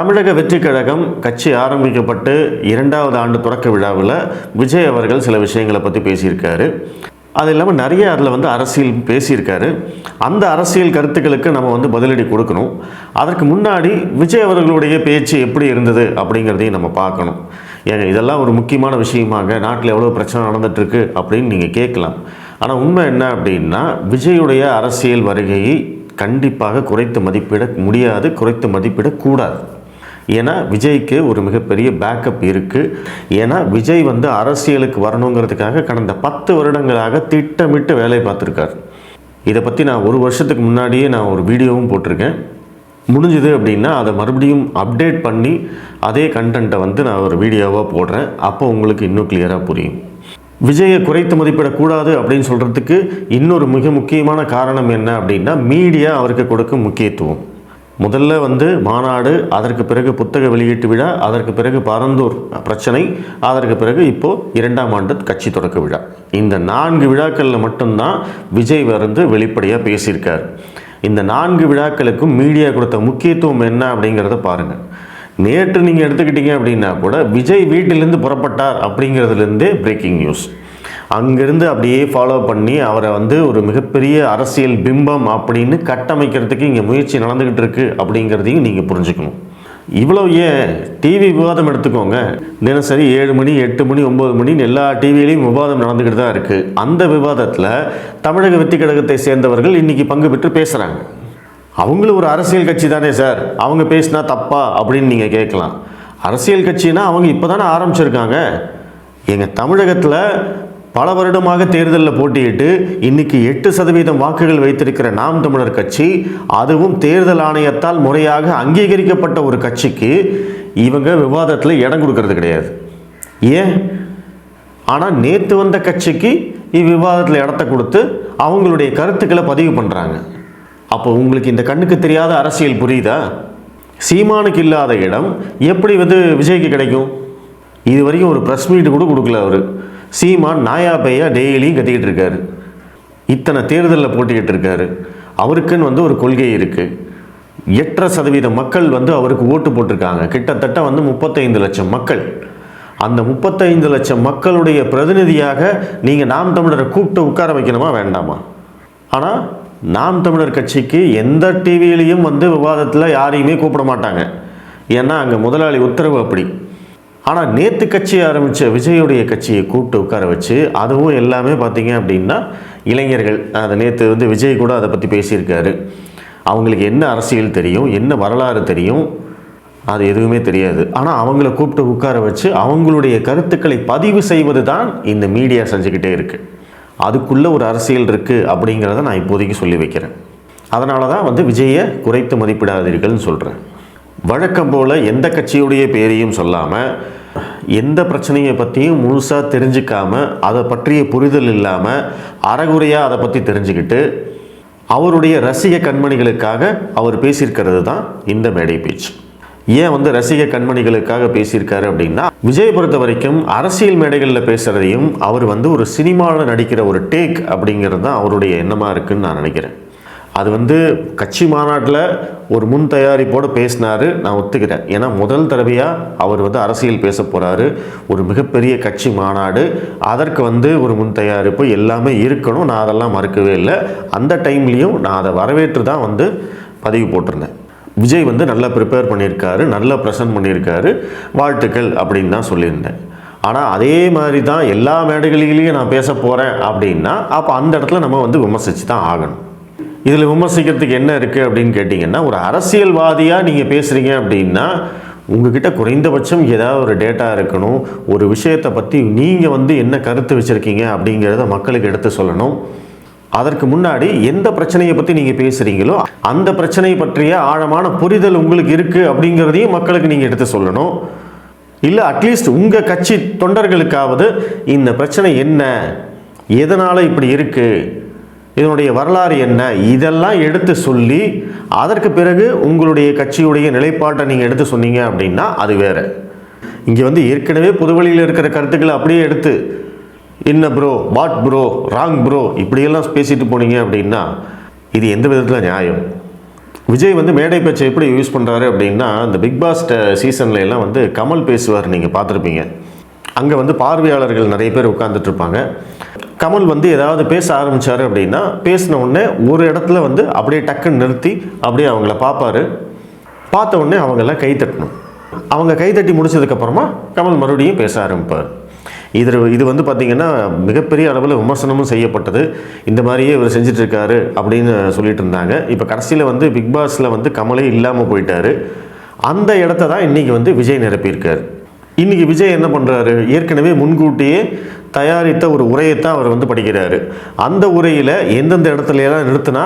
தமிழக வெற்றி கழகம் கட்சி ஆரம்பிக்கப்பட்டு இரண்டாவது ஆண்டு தொடக்க விழாவில் விஜய் அவர்கள் சில விஷயங்களை பற்றி பேசியிருக்காரு. அது இல்லாமல் நிறைய அதில் வந்து அரசியல் பேசியிருக்காரு. அந்த அரசியல் கருத்துக்களுக்கு நம்ம வந்து பதிலடி கொடுக்கணும். அதற்கு முன்னாடி விஜய் அவர்களுடைய பேச்சு எப்படி இருந்தது அப்படிங்கிறதையும் நம்ம பார்க்கணும். ஏங்க இதெல்லாம் ஒரு முக்கியமான விஷயமாக நாட்டில் எவ்வளோ பிரச்சனை நடந்துகிட்ருக்கு அப்படின்னு நீங்கள் கேட்கலாம். ஆனால் உண்மை என்ன அப்படின்னா விஜயுடைய அரசியல் வருகையை கண்டிப்பாக குறைத்து மதிப்பிட முடியாது குறைத்து மதிப்பிடக்கூடாது. ஏன்னா விஜய்க்கு ஒரு மிகப்பெரிய பேக்கப் இருக்குது ஏன்னா விஜய் வந்து அரசியலுக்கு வரணுங்கிறதுக்காக கடந்த பத்து வருடங்களாக திட்டமிட்டு வேலை பார்த்துருக்கார். இதை பற்றி நான் ஒரு வருஷத்துக்கு முன்னாடியே நான் ஒரு வீடியோவும் போட்டிருக்கேன். முடிஞ்சுது அப்படின்னா அதை மறுபடியும் அப்டேட் பண்ணி அதே கண்டென்ட்டை வந்து நான் ஒரு வீடியோவாக போடுறேன். அப்போ உங்களுக்கு இன்னும் கிளியராக புரியும். விஜயை குறைத்து மதிப்பிடக்கூடாது அப்படின்னு சொல்கிறதுக்கு இன்னொரு மிக முக்கியமான காரணம் என்ன அப்படின்னா மீடியா அவருக்கு கொடுக்கும் முக்கியத்துவம். முதல்ல வந்து மாநாடு அதற்கு பிறகு புத்தக வெளியீட்டு விழா அதற்கு பிறகு பரந்தூர் பிரச்சனை அதற்கு பிறகு இப்போது இரண்டாம் ஆண்டு கட்சி தொடக்க விழா. இந்த நான்கு விழாக்களில் மட்டும்தான் விஜய் வந்து வெளிப்படையாக பேசியிருக்கார். இந்த நான்கு விழாக்களுக்கும் மீடியா கொடுத்த முக்கியத்துவம் என்ன அப்படிங்கிறத பாருங்கள் நேற்று நீங்கள் எடுத்துக்கிட்டீங்க அப்படின்னா கூட விஜய் வீட்டிலேருந்து புறப்பட்டார் அப்படிங்கிறதுலேருந்தே பிரேக்கிங் நியூஸ் அங்கேருந்து அப்படியே ஃபாலோ பண்ணி அவரை வந்து ஒரு மிகப்பெரிய அரசியல் பிம்பம் அப்படின்னு கட்டமைக்கிறதுக்கு இங்கே முயற்சி நடந்துக்கிட்டு இருக்கு அப்படிங்கிறதையும் நீங்கள் புரிஞ்சுக்கணும். இவ்வளோ ஏன்? டிவி விவாதம் எடுத்துக்கோங்க. தினசரி ஏழு மணி எட்டு மணி ஒம்பது மணின்னு எல்லா டிவிலையும் விவாதம் நடந்துக்கிட்டு தான் இருக்குது அந்த விவாதத்தில் தமிழக வெற்றி கழகத்தை சேர்ந்தவர்கள் இன்றைக்கி பங்கு பெற்று பேசுகிறாங்க அவங்களும் ஒரு அரசியல் கட்சி தானே சார்? அவங்க பேசினா தப்பா அப்படின்னு நீங்கள் கேட்கலாம். அரசியல் கட்சினா அவங்க இப்போ தானே ஆரம்பிச்சிருக்காங்க. எங்கள் தமிழகத்தில் பல வருடமாக தேர்தலில் போட்டியிட்டு இன்னைக்கு எட்டு சதவீதம் வாக்குகள் வைத்திருக்கிற நாம் தமிழர் கட்சி அதுவும் தேர்தல் ஆணையத்தால் முறையாக அங்கீகரிக்கப்பட்ட ஒரு கட்சிக்கு இவங்க விவாதத்தில் இடம் கொடுக்கறது கிடையாது. ஏன்? ஆனால் நேற்று வந்த கட்சிக்கு இவ்விவாதத்தில் இடத்த கொடுத்து அவங்களுடைய கருத்துக்களை பதிவு பண்ணுறாங்க அப்போ உங்களுக்கு இந்த கண்ணுக்கு தெரியாத அரசியல் புரியுதா? சீமானுக்கு இல்லாத இடம் எப்படி வந்து விஜய்க்கு கிடைக்கும்? இது வரைக்கும் ஒரு ப்ரெஸ் மீட் கூட கொடுக்கல அவர். சீமான் நாயா பையா டெய்லியும் கத்திக்கிட்டு இருக்காரு. இத்தனை தேர்தலில் போட்டிக்கிட்டு இருக்காரு. அவருக்குன்னு வந்து ஒரு கொள்கை இருக்குது எட்டரை சதவீத மக்கள் வந்து அவருக்கு ஓட்டு போட்டிருக்காங்க. கிட்டத்தட்ட வந்து முப்பத்தைந்து லட்சம் மக்கள். அந்த முப்பத்தைந்து லட்சம் மக்களுடைய பிரதிநிதியாக நீங்கள் நாம் தமிழரை கூப்பிட்டு உட்கார வைக்கணுமா வேண்டாமா? ஆனால் நாம் தமிழர் கட்சிக்கு எந்த டிவியிலையும் வந்து விவாதத்தில் யாரையுமே கூப்பிட மாட்டாங்க. ஏன்னா அங்கே முதலாளி உத்தரவு அப்படி. ஆனால் நேற்று கட்சி ஆரம்பித்த விஜயுடைய கட்சியை கூப்பிட்டு உட்கார வச்சு அதுவும் எல்லாமே பார்த்திங்க அப்படின்னா இளைஞர்கள் அதை நேற்று வந்து விஜய் கூட அதை பற்றி பேசியிருக்காரு. அவங்களுக்கு என்ன அரசியல் தெரியும் என்ன வரலாறு தெரியும் அது எதுவுமே தெரியாது. ஆனால் அவங்கள கூப்பிட்டு உட்கார வச்சு அவங்களுடைய கருத்துக்களை பதிவு செய்வது தான் இந்த மீடியா செஞ்சுக்கிட்டே இருக்குது அதுக்குள்ளே ஒரு அரசியல் இருக்குது அப்படிங்கிறத நான் இப்போதைக்கு சொல்லி வைக்கிறேன். அதனால தான் வந்து விஜயை குறைத்து மதிப்பிடாதீர்கள்னு சொல்கிறேன் வழக்கம் போல் எந்த கட்சியுடைய பேரையும் சொல்லாமல் எந்த பிரச்சனையை பற்றியும் முழுசாக தெரிஞ்சுக்காமல் அதை பற்றிய புரிதல் இல்லாமல் அறகுறையாக அதை பற்றி தெரிஞ்சுக்கிட்டு அவருடைய ரசிக கண்மணிகளுக்காக அவர் பேசியிருக்கிறது தான் இந்த மேடை பேச்சு. ஏன் வந்து ரசிக கண்மணிகளுக்காக பேசியிருக்காரு அப்படின்னா விஜய் பொறுத்த வரைக்கும் அரசியல் மேடைகளில் பேசுகிறதையும் அவர் வந்து ஒரு சினிமாவில் நடிக்கிற ஒரு டேக் அப்படிங்கிறது தான் அவருடைய எண்ணமாக இருக்குன்னு நான் நினைக்கிறேன். அது வந்து கட்சி மாநாட்டில் ஒரு முன் தயாரிப்போடு பேசினாரு நான் ஒத்துக்கிறேன். ஏன்னா முதல் தடவையாக அவர் வந்து அரசியல் பேச போகிறாரு ஒரு மிகப்பெரிய கட்சி மாநாடு. அதற்கு வந்து ஒரு முன் தயாரிப்பு எல்லாமே இருக்கணும். நான் அதெல்லாம் மறுக்கவே இல்லை. அந்த டைம்லேயும் நான் அதை வரவேற்று தான் வந்து பதிவு போட்டிருந்தேன். விஜய் வந்து நல்லா ப்ரிப்பேர் பண்ணியிருக்காரு நல்லா ப்ரெசன்ட் பண்ணியிருக்காரு. வாழ்த்துக்கள் அப்படின்னு தான் சொல்லியிருந்தேன். ஆனால் அதே மாதிரி தான் எல்லா மேடைகளிலையும் நான் பேச போகிறேன் அப்படின்னா அப்போ அந்த இடத்துல நம்ம வந்து விமர்சித்து தான் ஆகணும். இதில் விமர்சிக்கிறதுக்கு என்ன இருக்குது அப்படின்னு கேட்டிங்கன்னா ஒரு அரசியல்வாதியாக நீங்கள் பேசுகிறீங்க அப்படின்னா உங்ககிட்ட குறைந்தபட்சம் ஏதாவது ஒரு டேட்டா இருக்கணும் ஒரு விஷயத்தை பற்றி நீங்கள் வந்து என்ன கருத்து வச்சுருக்கீங்க அப்படிங்கிறத மக்களுக்கு எடுத்து சொல்லணும். அதற்கு முன்னாடி எந்த பிரச்சனையை பற்றி நீங்கள் பேசுகிறீங்களோ அந்த பிரச்சனை பற்றிய ஆழமான புரிதல் உங்களுக்கு இருக்குது அப்படிங்கிறதையும் மக்களுக்கு நீங்கள் எடுத்து சொல்லணும். இல்லை அட்லீஸ்ட் உங்கள் கட்சி தொண்டர்களுக்காவது இந்த பிரச்சனை என்ன எதனால் இப்படி இருக்குது இதனுடைய வரலாறு என்ன? இதெல்லாம் எடுத்து சொல்லி அதற்கு பிறகு உங்களுடைய கட்சியுடைய நிலைப்பாட்டை நீங்கள் எடுத்து சொன்னீங்க அப்படின்னா அது வேறு. இங்கே வந்து ஏற்கனவே புதுவெளியில் இருக்கிற கருத்துக்களை அப்படியே எடுத்து என்ன bro what bro wrong bro இப்படியெல்லாம் பேசிட்டு போனீங்க அப்படின்னா இது எந்த விதத்தில் நியாயம்? விஜய் வந்து மேடை பேச்சை எப்படி யூஸ் பண்ணுறாரு அப்படின்னா இந்த பிக் பாஸ் சீசன்ல எல்லாம் வந்து கமல் பேசுவார் நீங்கள் பார்த்துருப்பீங்க. அங்கே வந்து பார்வையாளர்கள் நிறைய பேர் உட்காந்துட்ருப்பாங்க கமல் வந்து ஏதாவது பேச ஆரம்பித்தார் அப்படின்னா பேசின உடனே ஒரு இடத்துல வந்து அப்படியே டக்குன்னு நிறுத்தி அப்படியே அவங்கள பார்ப்பாரு பார்த்த உடனே அவங்கெல்லாம் கை தட்டணும். அவங்க கை தட்டி முடிச்சதுக்கப்புறமா கமல் மறுபடியும் பேச ஆரம்பிப்பார். இது இது வந்து பார்த்திங்கன்னா மிகப்பெரிய அளவில் விமர்சனமும் செய்யப்பட்டது. இந்த மாதிரியே இவர் செஞ்சிட்ருக்காரு அப்படின்னு சொல்லிட்டு இருந்தாங்க. இப்போ கடைசியில் வந்து பிக் பாஸில் வந்து கமலே இல்லாமல் போயிட்டார். அந்த இடத்த தான் இன்றைக்கி வந்து விஜய் நிரப்பியிருக்கார். இன்றைக்கி விஜய் என்ன பண்ணுறாரு ஏற்கனவே முன்கூட்டியே தயாரித்த ஒரு உரையைத்தான் அவர் வந்து படிக்கிறாரு. அந்த உரையில் எந்தெந்த இடத்துலலாம் நிறுத்தினா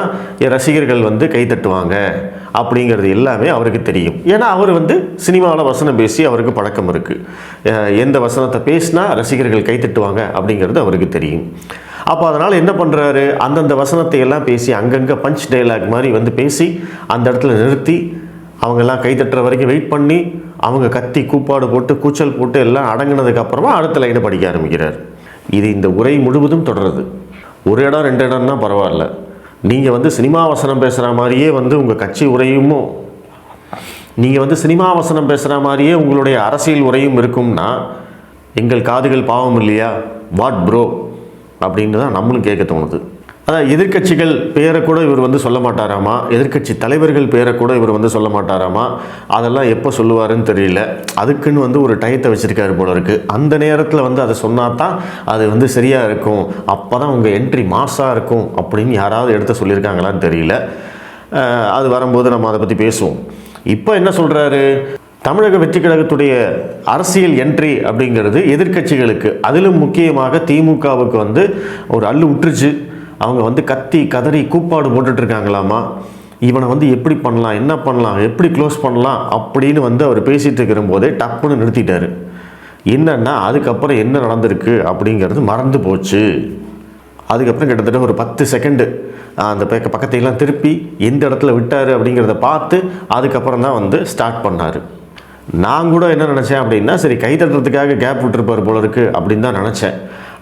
ரசிகர்கள் வந்து கை தட்டுவாங்க அப்படிங்கிறது எல்லாமே அவருக்கு தெரியும். ஏன்னா அவர் வந்து சினிமாவில் வசனம் பேசி அவருக்கு பழக்கம் இருக்குது எந்த வசனத்தை பேசினா ரசிகர்கள் கை தட்டுவாங்க அப்படிங்கிறது அவருக்கு தெரியும். அப்போ அதனால் என்ன பண்ணுறாரு அந்தந்த வசனத்தை எல்லாம் பேசி அங்கங்கே பஞ்ச் டைலாக் மாதிரி வந்து பேசி அந்த இடத்துல நிறுத்தி அவங்கெல்லாம் கைத்தட்டுற வரைக்கும் வெயிட் பண்ணி அவங்க கத்தி கூப்பாடு போட்டு கூச்சல் போட்டு எல்லாம் அடங்கினதுக்கப்புறமா அடுத்த லைனை படிக்க ஆரம்பிக்கிறார். இது இந்த உரை முழுவதும் தொடருது. ஒரு இடம் ரெண்டு இடம்னா பரவாயில்ல. நீங்கள் வந்து சினிமா வசனம் பேசுகிற மாதிரியே வந்து உங்கள் கட்சி உரையுமோ? நீங்கள் வந்து சினிமா வசனம் பேசுகிற மாதிரியே உங்களுடைய அரசியல் உரையும் இருக்கும்னா எங்கள் காதுகள் பாவம் இல்லையா? வாட் ப்ரோ அப்படின்னு தான் நம்மளும் கேட்க தோணுது. அதான் எதிர்க்கட்சிகள் பேரை கூட இவர் வந்து சொல்ல மாட்டாராமா? எதிர்க்கட்சி தலைவர்கள் பேரை கூட இவர் வந்து சொல்ல மாட்டாராமா? அதெல்லாம் எப்போ சொல்லுவாருன்னு தெரியல. அதுக்குன்னு வந்து ஒரு டயத்தை வச்சுருக்காரு போல இருக்குது அந்த நேரத்தில் வந்து அதை சொன்னா தான் அது வந்து சரியாக இருக்கும். அப்போ தான் உங்கள் என்ட்ரி மாஸாக இருக்கும் அப்படின்னு யாராவது எடுத்து சொல்லியிருக்காங்களான்னு தெரியல. அது வரும்போது நம்ம அதை பற்றி பேசுவோம். இப்போ என்ன சொல்கிறாரு தமிழக வெற்றி கழகத்துடைய அரசியல் என்ட்ரி அப்படிங்கிறது எதிர்க்கட்சிகளுக்கு. அதிலும் முக்கியமாக திமுகவுக்கு வந்து ஒரு அள்ளு விட்டுருச்சு அவங்க வந்து கத்தி கதறி கூப்பாடு போட்டுட்ருக்காங்களாமா? இவனை வந்து எப்படி பண்ணலாம் என்ன பண்ணலாம் எப்படி க்ளோஸ் பண்ணலாம் அப்படின்னு வந்து அவர் பேசிகிட்டு இருக்கிற போதே டப்புன்னு நிறுத்திட்டார். என்னன்னா அதுக்கப்புறம் என்ன நடந்திருக்கு அப்படிங்கிறது மறந்து போச்சு. அதுக்கப்புறம் கிட்டத்தட்ட ஒரு பத்து செகண்டு அந்த பக்க பக்கத்தையெல்லாம் திருப்பி எந்த இடத்துல விட்டார் அப்படிங்கிறத பார்த்து அதுக்கப்புறம் தான் வந்து ஸ்டார்ட் பண்ணார். நான் கூட என்ன நினச்சேன் அப்படின்னா சரி கை தட்டுறதுக்காக கேப் விட்டுருப்பார் போல இருக்குது அப்படின்னு தான் நினச்சேன்.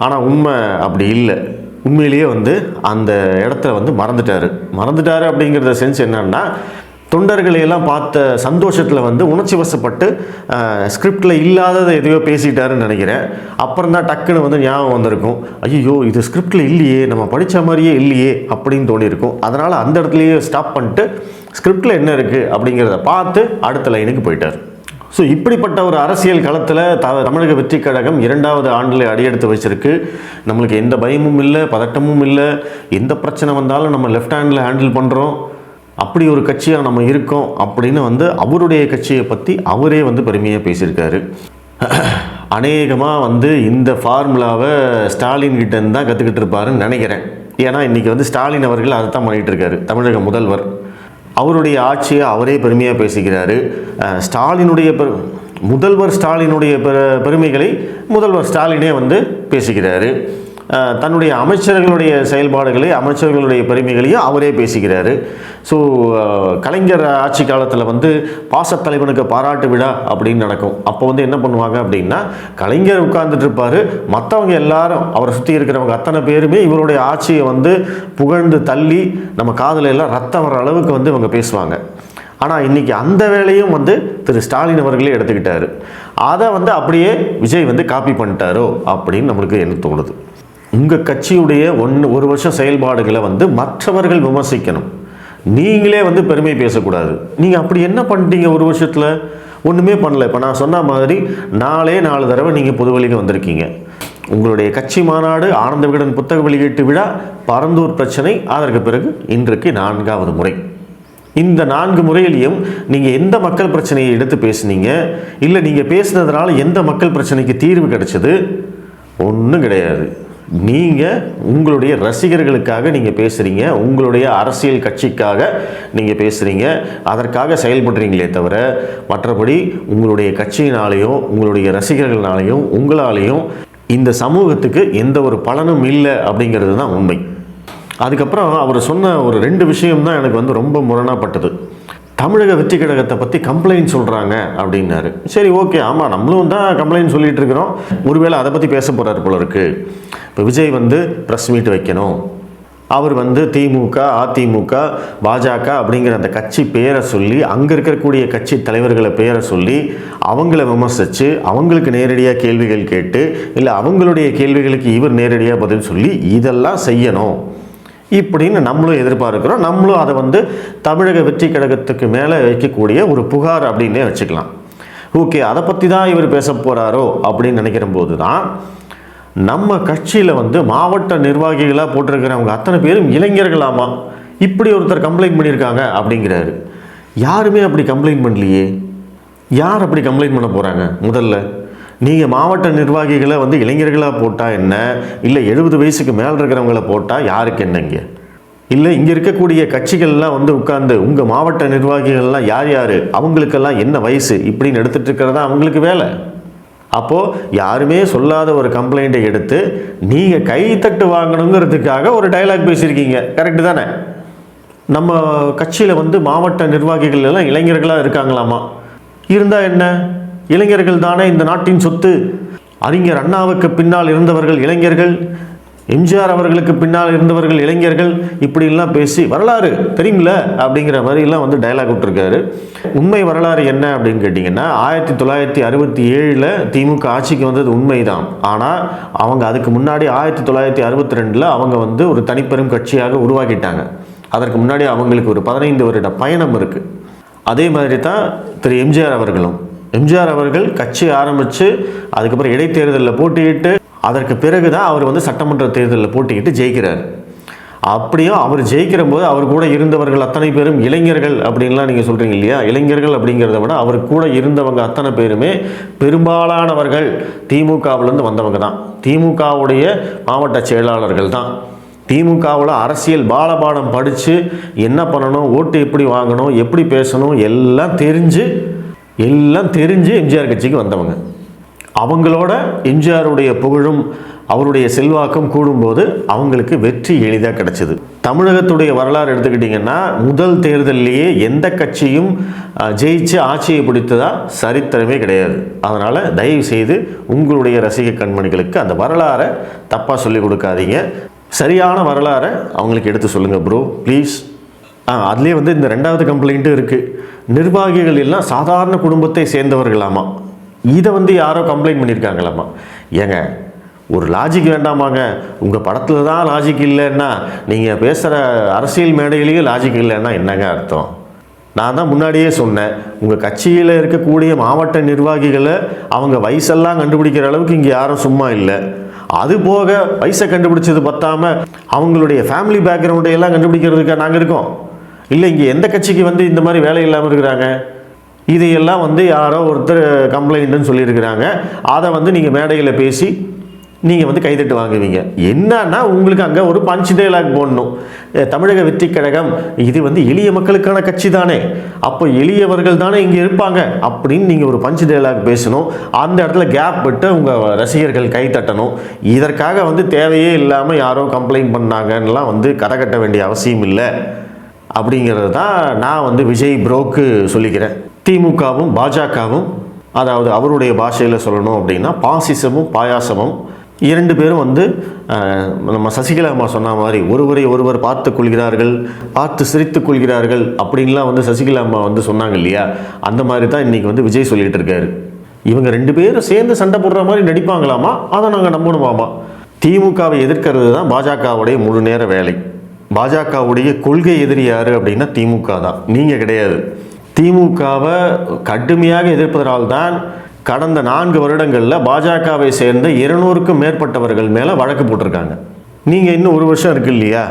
ஆனால் உண்மை அப்படி இல்லை. உண்மையிலேயே வந்து அந்த இடத்துல வந்து மறந்துட்டார். மறந்துட்டார் அப்படிங்கிறத சென்ஸ் என்னன்னா தொண்டர்களையெல்லாம் பார்த்த சந்தோஷத்தில் வந்து உணர்ச்சி வசப்பட்டு ஸ்கிரிப்டில் இல்லாததை எதையோ பேசிட்டாருன்னு நினைக்கிறேன். அப்புறம் தான் டக்குன்னு வந்து ஞாபகம் வந்திருக்கும். ஐயோ இது ஸ்கிரிப்டில் இல்லையே நம்ம படித்த மாதிரியே இல்லையே அப்படின்னு தோணியிருக்கும். அதனால் அந்த இடத்துலையே ஸ்டாப் பண்ணிட்டு ஸ்கிரிப்டில் என்ன இருக்குது அப்படிங்கிறத பார்த்து அடுத்த லைனுக்கு போயிட்டார். ஸோ இப்படிப்பட்ட ஒரு அரசியல் களத்தில் த தமிழக வெற்றி கழகம் இரண்டாவது ஆண்டில் அடியெடுத்து வச்சிருக்கு. நம்மளுக்கு எந்த பயமும் இல்லை பதட்டமும் இல்லை. எந்த பிரச்சனை வந்தாலும் நம்ம லெஃப்ட் ஹேண்டில் ஹேண்டில் பண்ணுறோம் அப்படி ஒரு கட்சியாக நம்ம இருக்கோம் அப்படின்னு வந்து அவருடைய கட்சியை பற்றி அவரே வந்து பெருமையாக பேசியிருக்காரு. அநேகமாக வந்து இந்த ஃபார்முலாவை ஸ்டாலின் கிட்டேருந்து தான் கற்றுக்கிட்டு இருப்பாருன்னு நினைக்கிறேன். ஏன்னா இன்றைக்கி வந்து ஸ்டாலின் அவர்கள் அதை தான் பண்ணிகிட்டு இருக்காரு தமிழக முதல்வர். அவருடைய ஆட்சியை அவரே பெருமையாக பேசிக்கிறாரு. ஸ்டாலினுடைய பெரு முதல்வர் ஸ்டாலினுடைய பெரு பெருமைகளை முதல்வர் ஸ்டாலினே வந்து பேசுகிறாரு தன்னுடைய அமைச்சர்களுடைய செயல்பாடுகளை அமைச்சர்களுடைய பெருமைகளையும் அவரே பேசிக்கிறாரு ஸோ கலைஞர் ஆட்சி காலத்தில் வந்து பாசத்தலைவனுக்கு பாராட்டு விழா அப்படின்னு நடக்கும். அப்போ வந்து என்ன பண்ணுவாங்க அப்படின்னா கலைஞர் உட்கார்ந்துட்டு இருப்பார். மற்றவங்க எல்லாரும் அவரை சுற்றி இருக்கிறவங்க அத்தனை பேருமே இவருடைய ஆட்சியை வந்து புகழ்ந்து தள்ளி நம்ம காதல எல்லாம் ரத்தம் வர அளவுக்கு வந்து இவங்க பேசுவாங்க. ஆனால் இன்னைக்கு அந்த வேலையும் வந்து திரு ஸ்டாலின் அவர்களே எடுத்துக்கிட்டாரு. அதை வந்து அப்படியே விஜய் வந்து காப்பி பண்ணிட்டாரோ அப்படின்னு நம்மளுக்கு என்ன தோணுது? உங்கள் கட்சியுடைய ஒன்று ஒரு வருஷம் செயல்பாடுகளை வந்து மற்றவர்கள் விமர்சிக்கணும். நீங்களே வந்து பெருமை பேசக்கூடாது. நீங்கள் அப்படி என்ன பண்ணிட்டீங்க ஒரு வருஷத்தில்? ஒன்றுமே பண்ணல. இப்போ நான் சொன்ன மாதிரி நாலே நாலு தடவை நீங்கள் பொதுவெளிக்கு வந்திருக்கீங்க. உங்களுடைய கட்சி மாநாடு ஆனந்த விகடன் புத்தக வெளியீட்டு விழா பரந்தூர் பிரச்சனை அதற்கு பிறகு இன்றைக்கு நான்காவது முறை. இந்த நான்கு முறையிலையும் நீங்கள் எந்த மக்கள் பிரச்சனையை எடுத்து பேசுனீங்க? இல்லை நீங்கள் பேசுனதுனால எந்த மக்கள் பிரச்சனைக்கு தீர்வு கிடைச்சது? ஒன்றும் கிடையாது. நீங்கள் உங்களுடைய ரசிகர்களுக்காக நீங்கள் பேசுகிறீங்க உங்களுடைய அரசியல் கட்சிக்காக நீங்கள் பேசுகிறீங்க அதற்காக செயல்படுறீங்களே தவிர மற்றபடி உங்களுடைய கட்சியினாலேயும் உங்களுடைய ரசிகர்களாலேயும் உங்களாலேயும் இந்த சமூகத்துக்கு எந்த ஒரு பலனும் இல்லை அப்படிங்கிறது தான் உண்மை. அதுக்கப்புறம் அவர் சொன்ன ஒரு ரெண்டு விஷயம் தான் எனக்கு வந்து ரொம்ப முரணாப்பட்டது. தமிழக வெற்றி கழகத்தை பற்றி கம்ப்ளைண்ட் சொல்கிறாங்க அப்படின்னாரு. சரி ஓகே ஆமாம் நம்மளும் தான் கம்ப்ளைண்ட் சொல்லிகிட்டு இருக்கிறோம். ஒருவேளை அதை பற்றி பேச போகிறாரு போல இருக்குது இப்போ விஜய் வந்து ப்ரெஸ் மீட் வைக்கணும். அவர் வந்து திமுக அதிமுக பாஜக அப்படிங்கிற அந்த கட்சி பேரை சொல்லி அங்கே இருக்கக்கூடிய கட்சி தலைவர்களை பேரை சொல்லி அவங்கள விமர்சித்து அவங்களுக்கு நேரடியாக கேள்விகள் கேட்டு இல்லை அவங்களுடைய கேள்விகளுக்கு இவர் நேரடியாக பதில் சொல்லி இதெல்லாம் செய்யணும். இப்படின்னு நம்மளும் எதிர்பார்க்கிறோம். நம்மளும் அதை வந்து தமிழக வெற்றி கழகத்துக்கு மேலே வைக்கக்கூடிய ஒரு புகார் அப்படின்னே வச்சுக்கலாம். ஓகே அதை பற்றி தான் இவர் பேச போகிறாரோ அப்படின்னு நினைக்கிற போது தான் நம்ம கட்சியில் வந்து மாவட்ட நிர்வாகிகளாக போட்டிருக்கிறவங்க அத்தனை பேரும் இளைஞர்களாமா? இப்படி ஒருத்தர் கம்ப்ளைண்ட் பண்ணியிருக்காங்க அப்படிங்கிறாரு. யாருமே அப்படி கம்ப்ளைண்ட் பண்ணலையே? யார் அப்படி கம்ப்ளைண்ட் பண்ண போகிறாங்க முதல்ல? நீங்கள் மாவட்ட நிர்வாகிகளை வந்து இளைஞர்களாக போட்டால் என்ன? இல்லை எழுபது வயசுக்கு மேலே இருக்கிறவங்கள போட்டால் யாருக்கு என்னங்க இல்லை இங்கே இருக்கக்கூடிய கட்சிகள்லாம் வந்து உட்கார்ந்து உங்கள் மாவட்ட நிர்வாகிகள்லாம் யார் யார்? அவங்களுக்கெல்லாம் என்ன வயசு? இப்படின்னு எடுத்துகிட்டு இருக்கிறதா அவங்களுக்கு வேலை. அப்போது யாருமே சொல்லாத ஒரு கம்ப்ளைண்ட்டை எடுத்து நீங்கள் கைத்தட்டு வாங்கணுங்கிறதுக்காக ஒரு டயலாக் பேசியிருக்கீங்க. கரெக்டு தானே? நம்ம கட்சியில் வந்து மாவட்ட நிர்வாகிகள் எல்லாம் இளைஞர்களாக இருக்காங்களாமா? இருந்தால் என்ன? இளைஞர்கள் தானே இந்த நாட்டின் சொத்து? அறிஞர் அண்ணாவுக்கு பின்னால் இருந்தவர்கள் இளைஞர்கள் எம்ஜிஆர் அவர்களுக்கு பின்னால் இருந்தவர்கள் இளைஞர்கள் இப்படிலாம் பேசி வரலாறு தெரியுங்கள? அப்படிங்கிற மாதிரிலாம் வந்து டயலாக் விட்டுருக்காரு. உண்மை வரலாறு என்ன அப்படின்னு கேட்டிங்கன்னா ஆயிரத்தி தொள்ளாயிரத்தி அறுபத்தி ஏழில் திமுக ஆட்சிக்கு வந்தது உண்மைதான். ஆனால் அவங்க அதுக்கு முன்னாடி ஆயிரத்தி தொள்ளாயிரத்தி அறுபத்தி ரெண்டில் அவங்க வந்து ஒரு தனிப்பெரும் கட்சியாக உருவாக்கிட்டாங்க. அதற்கு முன்னாடி அவங்களுக்கு ஒரு பதினைந்து வருட பயணம் இருக்குது அதே மாதிரி தான் திரு எம்ஜிஆர் அவர்களும். எம்ஜிஆர் அவர்கள் கட்சி ஆரம்பித்து அதுக்கப்புறம் இடைத்தேர்தலில் போட்டியிட்டு அதற்கு பிறகு தான் அவர் வந்து சட்டமன்ற தேர்தலில் போட்டியிட்டு ஜெயிக்கிறார். அப்படியும் அவர் ஜெயிக்கிற போது அவர் கூட இருந்தவர்கள் அத்தனை பேரும் இளைஞர்கள் அப்படின்லாம் நீங்கள் சொல்கிறீங்க இல்லையா? இளைஞர்கள் அப்படிங்கிறத விட அவர் கூட இருந்தவங்க அத்தனை பேருமே பெரும்பாலானவர்கள் திமுகவிலேருந்து வந்தவங்க தான். திமுகவுடைய மாவட்ட செயலாளர்கள் தான். திமுகவில் அரசியல் பாலபாடம் படித்து என்ன பண்ணணும் ஓட்டு எப்படி வாங்கணும் எப்படி பேசணும் எல்லாம் தெரிஞ்சு எல்லாம் தெரிஞ்சு எம்ஜிஆர் கட்சிக்கு வந்தவங்க. அவங்களோட எம்ஜிஆருடைய புகழும் அவருடைய செல்வாக்கும் கூடும்போது அவங்களுக்கு வெற்றி எளிதாக கிடச்சிது. தமிழகத்துடைய வரலாறு எடுத்துக்கிட்டிங்கன்னா முதல் தேர்தலிலேயே எந்த கட்சியும் ஜெயிச்சு ஆட்சியை பிடித்ததா சரித்திரமே கிடையாது. அதனால் தயவு செய்து உங்களுடைய ரசிக கண்மணிகளுக்கு அந்த வரலாறை தப்பாக சொல்லிக் கொடுக்காதீங்க. சரியான வரலாறை அவங்களுக்கு எடுத்து சொல்லுங்கள் ப்ரோ ப்ளீஸ் ஆ அதுலேயே வந்து இந்த ரெண்டாவது கம்ப்ளைண்ட்டும் இருக்குது நிர்வாகிகள் எல்லாம் சாதாரண குடும்பத்தை சேர்ந்தவர்களாமா? இதை வந்து யாரோ கம்ப்ளைண்ட் பண்ணியிருக்காங்களாமா? ஏங்க ஒரு லாஜிக் வேண்டாமாங்க. உங்கள் படத்தில் தான் லாஜிக் இல்லைன்னா நீங்கள் பேசுகிற அரசியல் மேடையிலேயே லாஜிக் இல்லைன்னா என்னங்க அர்த்தம்? நான் தான் முன்னாடியே சொன்னேன் உங்கள் கட்சியில் இருக்கக்கூடிய மாவட்ட நிர்வாகிகளை அவங்க வயசெல்லாம் கண்டுபிடிக்கிற அளவுக்கு இங்கே யாரும் சும்மா இல்லை. அது போக வயசை கண்டுபிடிச்சது பத்தாமல் அவங்களுடைய ஃபேமிலி பேக்ரவுண்டையெல்லாம் கண்டுபிடிக்கிறதுக்காக நாங்கள் இருக்கோம். இல்லை இங்கே எந்த கட்சிக்கு வந்து இந்த மாதிரி வேலை இல்லாமல் இருக்கிறாங்க? இதையெல்லாம் வந்து யாரோ ஒருத்தர் கம்ப்ளைண்ட்டுன்னு சொல்லியிருக்கிறாங்க. அதை வந்து நீங்கள் மேடையில் பேசி நீங்கள் வந்து கைதட்டு வாங்குவீங்க. என்னன்னா உங்களுக்கு அங்கே ஒரு பஞ்ச் டைலாக் போடணும். தமிழக வெற்றி கழகம் இது வந்து எளிய மக்களுக்கான கட்சி தானே. அப்போ எளியவர்கள் தானே இங்கே இருப்பாங்க அப்படின்னு நீங்கள் ஒரு பஞ்ச் டயலாக் பேசணும். அந்த இடத்துல கேப் விட்டு உங்கள் ரசிகர்கள் கை தட்டணும். இதற்காக வந்து தேவையே இல்லாமல் யாரோ கம்ப்ளைண்ட் பண்ணாங்கன்னெலாம் வந்து கதை கட்ட வேண்டிய அவசியம் இல்லை. அப்படிங்கிறது தான் நான் வந்து விஜய் ப்ரோக்கு சொல்லிக்கிறேன். திமுகவும் பாஜகவும் அதாவது அவருடைய பாஷையில் சொல்லணும் அப்படின்னா பாசிசமும் பாயாசமும் இரண்டு பேரும் வந்து நம்ம சசிகலா அம்மா சொன்ன மாதிரி ஒருவரை ஒருவர் பார்த்து கொள்கிறார்கள் பார்த்து சிரித்து கொள்கிறார்கள் அப்படின்லாம் வந்து சசிகலா அம்மா வந்து சொன்னாங்க இல்லையா? அந்த மாதிரி தான் இன்றைக்கி வந்து விஜய் சொல்லிகிட்டு இருக்காரு. இவங்க ரெண்டு பேரும் சேர்ந்து சண்டை போடுற மாதிரி நடிப்பாங்களாமா? அதை நாங்கள் நம்பணுமாமா? திமுகவை எதிர்க்கிறது தான் பாஜகவுடைய முழு நேர வேலை. பாஜகவுடைய கொள்கை எதிரி யார் அப்படின்னா திமுக தான். நீங்கள் கிடையாது. திமுகவை கடுமையாக எதிர்ப்பதனால்தான் கடந்த நான்கு வருடங்களில் பாஜகவை சேர்ந்த இருநூறுக்கும் மேற்பட்டவர்கள் மேலே வழக்கு போட்டிருக்காங்க. நீங்கள் இன்னும் ஒரு வருஷம் இருக்கு இல்லையா?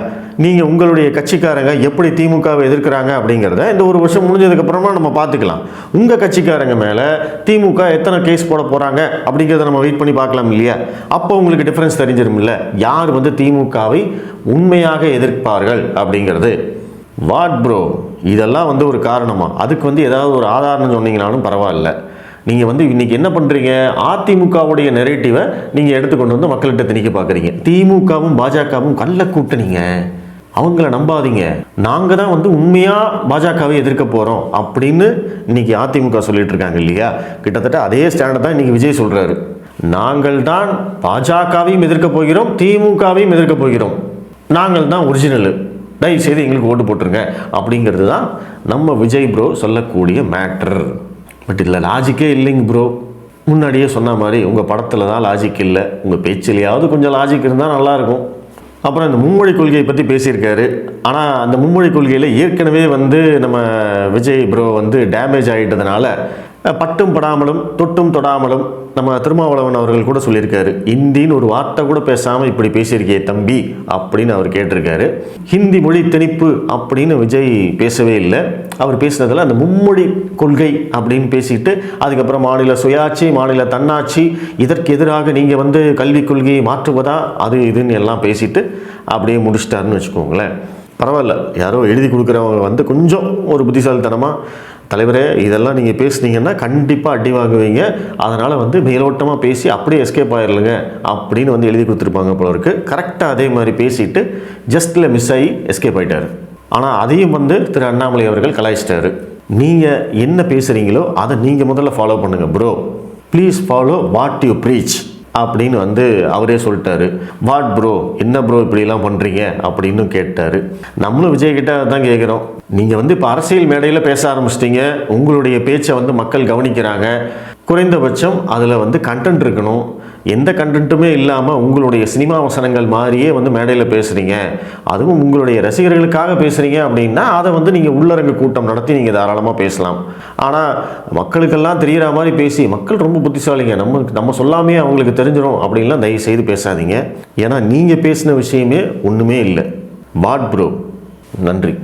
நீங்கள் உங்களுடைய கட்சிக்காரங்க எப்படி திமுகவை எதிர்க்கிறாங்க அப்படிங்கிறத இந்த ஒரு வருஷம் முடிஞ்சதுக்கப்புறமா நம்ம பார்த்துக்கலாம். உங்கள் கட்சிக்காரங்க மேலே திமுக எத்தனை கேஸ் போட போகிறாங்க அப்படிங்கிறத நம்ம வெயிட் பண்ணி பார்க்கலாம் இல்லையா? அப்போ உங்களுக்கு டிஃப்ரென்ஸ் தெரிஞ்சிருமில்ல யார் வந்து திமுகவை உண்மையாக எதிர்ப்பார்கள் அப்படிங்கிறது. வாட் ப்ரோ இதெல்லாம் வந்து ஒரு காரணமாக அதுக்கு வந்து ஏதாவது ஒரு ஆதாரம் சொன்னீங்கனாலும் பரவாயில்ல. நீங்கள் வந்து இன்றைக்கி என்ன பண்ணுறீங்க அதிமுகவுடைய நெரேட்டிவை நீங்கள் எடுத்துக்கொண்டு வந்து மக்கள்கிட்ட திணிக்க பார்க்குறீங்க திமுகவும் பாஜகவும் கள்ள கூட்டணிங்க. அவங்கள நம்பாதீங்க. நாங்கள் தான் வந்து உண்மையாக பாஜகவை எதிர்க்க போகிறோம் அப்படின்னு இன்றைக்கி அதிமுக சொல்லிட்டு இருக்காங்க இல்லையா? கிட்டத்தட்ட அதே ஸ்டாண்டை தான் இன்றைக்கி விஜய் சொல்கிறாரு நாங்கள் தான் பாஜகவையும் எதிர்க்க போகிறோம் திமுகவையும் எதிர்க்க போகிறோம். நாங்கள் தான் ஒரிஜினலு தயவு செய்து எங்களுக்கு ஓட்டு போட்டுருங்க. அப்படிங்கிறது தான் நம்ம விஜய் ப்ரோ சொல்லக்கூடிய மேட்டர் பட் இதில் லாஜிக்கே இல்லைங்க ப்ரோ முன்னாடியே சொன்ன மாதிரி உங்கள் படத்தில் தான் லாஜிக் இல்லை. உங்கள் பேச்சிலையாவது கொஞ்சம் லாஜிக் இருந்தால் நல்லாயிருக்கும் அப்புறம் இந்த மும்மொழி கொள்கையை பற்றி பேசியிருக்காரு. ஆனால் அந்த மும்மொழி கொள்கையில் ஏற்கனவே வந்து நம்ம விஜய் ப்ரோ வந்து டேமேஜ் ஆகிட்டதுனால பட்டும் படாமலும் தொட்டும் தொடாமலும் நம்ம திருமாவளவன் அவர்கள் கூட சொல்லியிருக்காரு. இந்தின்னு ஒரு வார்த்தை கூட பேசாமல் இப்படி பேசியிருக்கே தம்பி அப்படின்னு அவர் கேட்டிருக்காரு. ஹிந்தி மொழி திணிப்பு அப்படின்னு விஜய் பேசவே இல்லை. அவர் பேசினதில் அந்த மும்மொழி கொள்கை அப்படின்னு பேசிட்டு அதுக்கப்புறம் மாநில சுயாட்சி மாநில தன்னாட்சி இதற்கு எதிராக நீங்கள் வந்து கல்விக் கொள்கையை மாற்றுவதா அது இதுன்னு எல்லாம் பேசிட்டு அப்படியே முடிச்சிட்டாருன்னு வச்சுக்கோங்களேன். பரவாயில்ல யாரோ எழுதி கொடுக்குறவங்க வந்து கொஞ்சம் ஒரு புத்திசாலித்தனமாக தலைவரே இதெல்லாம் நீங்கள் பேசுனீங்கன்னா கண்டிப்பாக அடி வாங்குவீங்க. அதனால் வந்து மேலோட்டமாக பேசி அப்படியே எஸ்கேப் ஆயிடலுங்க அப்படின்னு வந்து எழுதி கொடுத்துருப்பாங்க போல இருக்கு. கரெக்டாக அதே மாதிரி பேசிட்டு ஜஸ்ட்டில் மிஸ் ஆகி எஸ்கேப் ஆகிட்டார் ஆனால் அதையும் வந்து திரு அண்ணாமலை அவர்கள் கலாய்ச்சிட்டாரு. நீங்கள் என்ன பேசுகிறீங்களோ அதை நீங்கள் முதல்ல ஃபாலோ பண்ணுங்கள் bro please follow what you preach அப்படின்னு வந்து அவரே சொல்லிட்டாரு. வாட் ப்ரோ என்ன ப்ரோ இப்படிலாம் பண்ணுறீங்க அப்படின்னு கேட்டார். நம்மளும் விஜய்கிட்ட தான் கேட்குறோம் நீங்கள் வந்து இப்போ அரசியல் மேடையில் பேச ஆரம்பிச்சிட்டிங்க. உங்களுடைய பேச்சை வந்து மக்கள் கவனிக்கிறாங்க. குறைந்தபட்சம் அதில் வந்து கண்டென்ட் இருக்கணும். எந்த கண்டென்ட்டுமே இல்லாமல் உங்களுடைய சினிமா வசனங்கள் மாதிரியே வந்து மேடையில் பேசுகிறீங்க அதுவும் உங்களுடைய ரசிகர்களுக்காக பேசுகிறீங்க அப்படின்னா அதை வந்து நீங்கள் உள்ளரங்கு கூட்டம் நடத்தி நீங்கள் தாராளமாக பேசலாம். ஆனால் மக்களுக்கெல்லாம் தெரிகிற மாதிரி பேசி மக்கள் ரொம்ப புத்திசாலிங்க. நம்ம நம்ம சொல்லாமே அவங்களுக்கு தெரிஞ்சிடும் அப்படின்லாம் தயவு செய்து பேசாதீங்க. ஏன்னா நீங்கள் பேசின விஷயமே ஒன்றுமே இல்லை. வாட் ப்ரோ நன்றி.